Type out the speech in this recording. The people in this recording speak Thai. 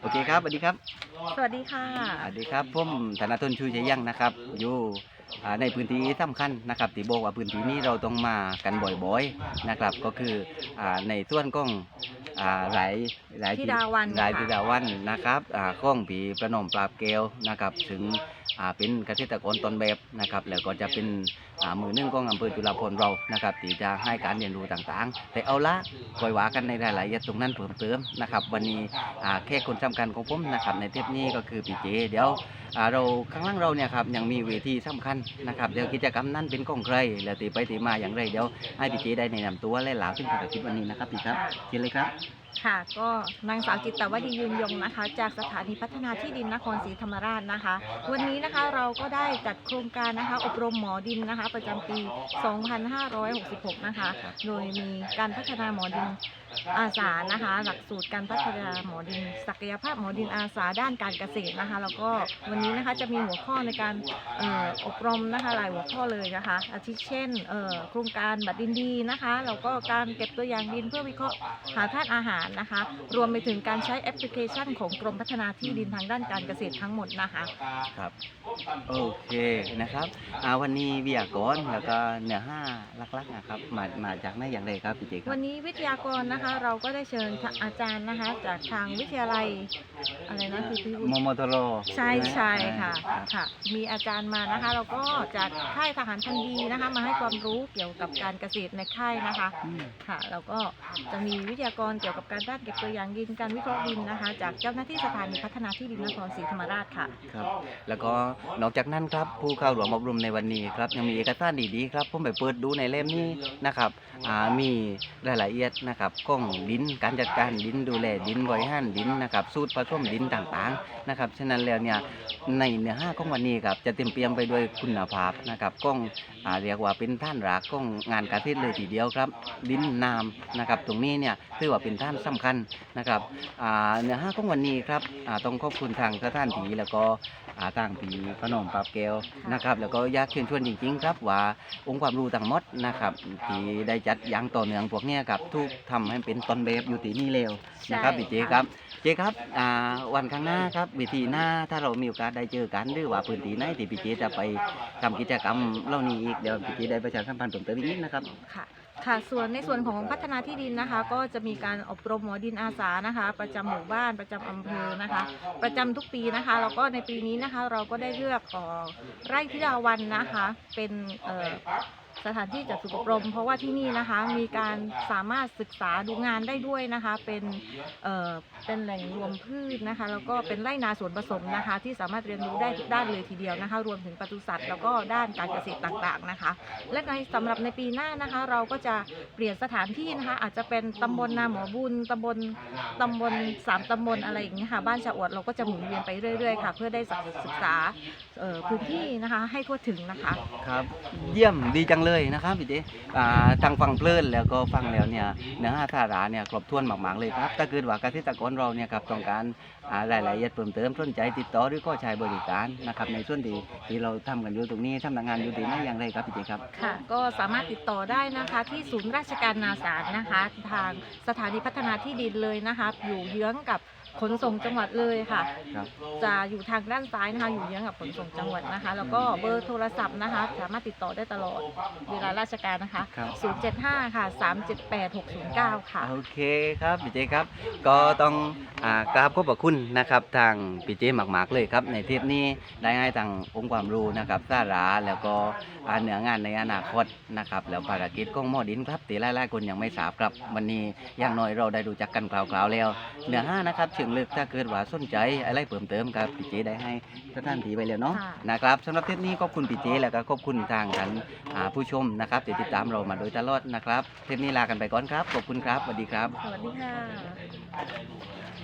โอเคครับสวัสดีครับ สวัสดีค่ะ สวัสดีครับผมธนาทนชูชัยยังนะครับ อยู่อ่า ในพื้นที่สำคัญนะครับที่บอกว่าพื้นที่นี้เราต้องมากันบ่อยๆนะครับ ก็คืออ่าในส่วนของอ่าหลายหลายธิดาวันหลายค่ะธิดาวันนะครับอ่าข้องผีประนมปราบเกลนะครับ ถึงอ่าเป็นเกษตรกรต้นแบบนะครับ แล้วก็จะเป็นอ่ามือหนึ่งของอำเภอจุฬาภรณ์เรานะครับที่จะให้การเรียนรู้ต่างๆ แต่เอาละคอยว่ากันในรายละเอียดตรงนั้นเพิ่มเติมนะครับ วันนี้อ่าแค่คนสำคัญของผมนะครับ ในเทปนี้ก็คือปีเจเดี๋ยวอ่า เราข้างล่างเราเนี่ยครับยังมีเวทีสำคัญนะครับเดี๋ยวกิจกรรมนั้นเป็นของใครแล้วตีไปตีมาอย่างไรเดี๋ยวให้พี่เจได้แนะนำตัวและหลาขึ้นภารกิจวันนี้นะครับพี่ครับเชิญเลยครับ ค่ะก็นางสาวจิตตวดียืนยงนะคะ จากสถานีพัฒนาที่ดินนครศรีธรรมราชนะคะ วันนี้นะคะเราก็ได้จัดโครงการนะคะอบรมหมอดินนะคะ ประจำปี 2566 นะคะ โดยมีการพัฒนาหมอดินอาสานะคะ หลักสูตรการพัฒนาหมอดิน ศักยภาพหมอดินอาสาด้านการเกษตรนะคะ แล้วก็วันนี้นะคะจะมีหัวข้อในการเอ่ออบรมนะคะหลายหัวข้อเลยนะคะอาทิเช่นเอ่อโครงการบัตรดินดีนะคะแล้วก็การเก็บตัวอย่างดินเพื่อวิเคราะห์หาธาตุอาหารนะคะ รวมไปถึงการใช้แอปพลิเคชันของกรมพัฒนาที่ดินทางด้านการเกษตรทั้งหมดนะคะ ครับ โอเคนะครับอ่าวันนี้วิทยากรแล้วก็เนื้อห้าลักๆนะครับมามาจากไหนอย่างไรครับพี่เจครัวับนนี้วิทยากรนะคะเราก็ได้เชิญอาจารย์นะคะ จากทางวิทยาลัยอะไรนะที่พี่พูดโมโมโตโรใช่ใช่ค่ะอ่ารับค่ะ มีอาจารย์มานะคะแล้วก็จากค่ายทหารพันดีนะคะ มาให้ความรู้เกี่ยวกับการเกษตรในค่ายนะคะอืมค่ะแล้วก็จะมีวิทยากรเกี่ยวกับการด้านเก็บตัวอย่างดินการวิเคราะห์ดินนะคะ จากเจ้าหน้าที่สถานีพัฒนาที่ดินนครศรีธรรมราชค่ะ ครับแล้วก็นอกจากนั้นครับผู้เข้าร่วมอบรมในวันนี้ครับยังมีเอกสารดีๆครับผมไปเปิดดูในเล่มนี้นะครับอ่ามีรายละเอียดนะครับของดินการจัดการดินดูแลดินบริหารดินนะครับสูตรผสมดินต่างๆนะครับฉะนั้นแล้วเนี่ยในเนื้อหาของวันนี้ครับจะเต็มเปี่ยมไปด้วยคุณภาพนะครับของอ่าเรียกว่าเป็นท่านรากของงานเกษตรเลยทีเดียวครับ ดินน้ำนะครับตรงนี้เนี่ยถือว่าเป็นท่านสำคัญนะครับอ่าเนื้อหาของวันนี้ครับอ่าต้องขอบคุณทางสถานที่แล้วก็อ่าทางผีขนมปราบแก้วนะครับแล้วก็อยากเชิญชวนจริง ๆ ครับว่าองค์ความรู้ต่างหมดนะครับที่ได้จัดอย่างต่อเนื่องพวกเนี้ยครับทุกทำให้เป็นต้นแบบอยู่ที่นี่เร็วนะครับใช่พี่เจค่ะครับเจครับอ่าวันข้างหน้าครับวิธีหน้าถ้าเรามีโอกาสได้เจอกันหรือว่าพื้นที่ไหนที่พี่เจจะไปทำกิจกรรมเหล่านี้อีกเดี๋ยวพี่เจได้ประชาสัมพันธ์เพิ่มเติมอีกนิดนะครับค่ะ ค่ะส่วนในส่วนของพัฒนาที่ดินนะคะ ก็จะมีการอบรมหมอดินอาสานะคะ ประจำหมู่บ้านประจำอำเภอนะคะ ประจำทุกปีนะคะแล้วก็ในปีนี้นะคะเราก็ได้เลือกอ่อไร่พิดาวันนะคะ เป็น สถานที่จัดฝึกอบรม เพราะว่าที่นี่นะคะมีการสามารถศึกษาดูงานได้ด้วยนะคะ เป็นเอ่อเป็นแหล่งรวมพืชนะคะ แล้วก็เป็นไร่นาสวนผสมนะคะ ที่สามารถเรียนรู้ได้ทุกด้านเลยทีเดียวนะคะ รวมถึงปศุสัตว์แล้วก็ด้านการเกษตรต่างๆนะคะ และในสำหรับในปีหน้านะคะ เราก็จะเปลี่ยนสถานที่นะคะ อาจจะเป็นตำบลนาหมอบุญตำบลตำบลสามตำบลอะไรอย่างเงี้ยค่ะบ้านชะอวดเราก็จะหมุนเวียนไปเรื่อย ๆ ค่ะ เพื่อได้ศึกษาเอ่อพื้นที่นะคะ ให้ทั่วถึงนะคะ ครับ เยี่ยมดีจังเลยนะครับพี่เจอ่าทางฟังเพลินแล้วก็ฟังแล้วเนี่ยเนื้อหาสาระเนี่ยครบถ้วนมากๆเลยครับถ้าเกิดว่าเกษตรกรเราเนี่ยครับต้องการอ่ารายละเอียดเพิ่มเติมสนใจติดต่อหรือก็ใช้บริการนะครับในส่วนที่ที่เราทำกันอยู่ตรงนี้ทำงานอยู่ที่ไหนอย่างไรครับพี่เจครับ ค่ะ ก็สามารถติดต่อได้นะคะที่ศูนย์ราชการนาสารนะคะ ทางสถานีพัฒนาที่ดินเลยนะคะ อยู่เยื้องกับ ขนส่งจังหวัดเลยค่ะ ครับจะอยู่ทางด้านซ้ายนะคะ อยู่เยื้องกับขนส่งจังหวัดนะคะ แล้วก็เบอร์โทรศัพท์นะคะ สามารถติดต่อได้ตลอดเวลาราชการนะคะ ครับ 075 ค่ะ 378 609 ค่ะ โอเคครับพี่เจครับ ก็ต้องอ่ากราบขอบพระคุณนะครับ ทางพี่เจมากๆเลยครับ ในเทปนี้ได้ให้ทางองค์ความรู้นะครับสาระแล้วก็อ่าเนื้องานในอนาคตนะครับ แล้วภารกิจของหมอดินครับตีหลายๆคนยังไม่ทราบครับวันนี้อย่างน้อยเราได้รู้จักกันคร่าวๆแล้ว เนื้อห้านะครับเชิงลึกถ้าเกิดว่าสนใจอะไรเพิ่มเติมครับพี่เจได้ให้สถานที่ไปแล้วเนาะค่ะนะครับสำหรับเทปนี้ขอบคุณพี่เจแล้วก็ขอบคุณทางท่านอ่าผู้ชมนะครับที่ติดตามเรามาโดยตลอดนะครับเทปนี้ลากันไปก่อนครับขอบคุณครับสวัสดีครับ สวัสดีค่ะ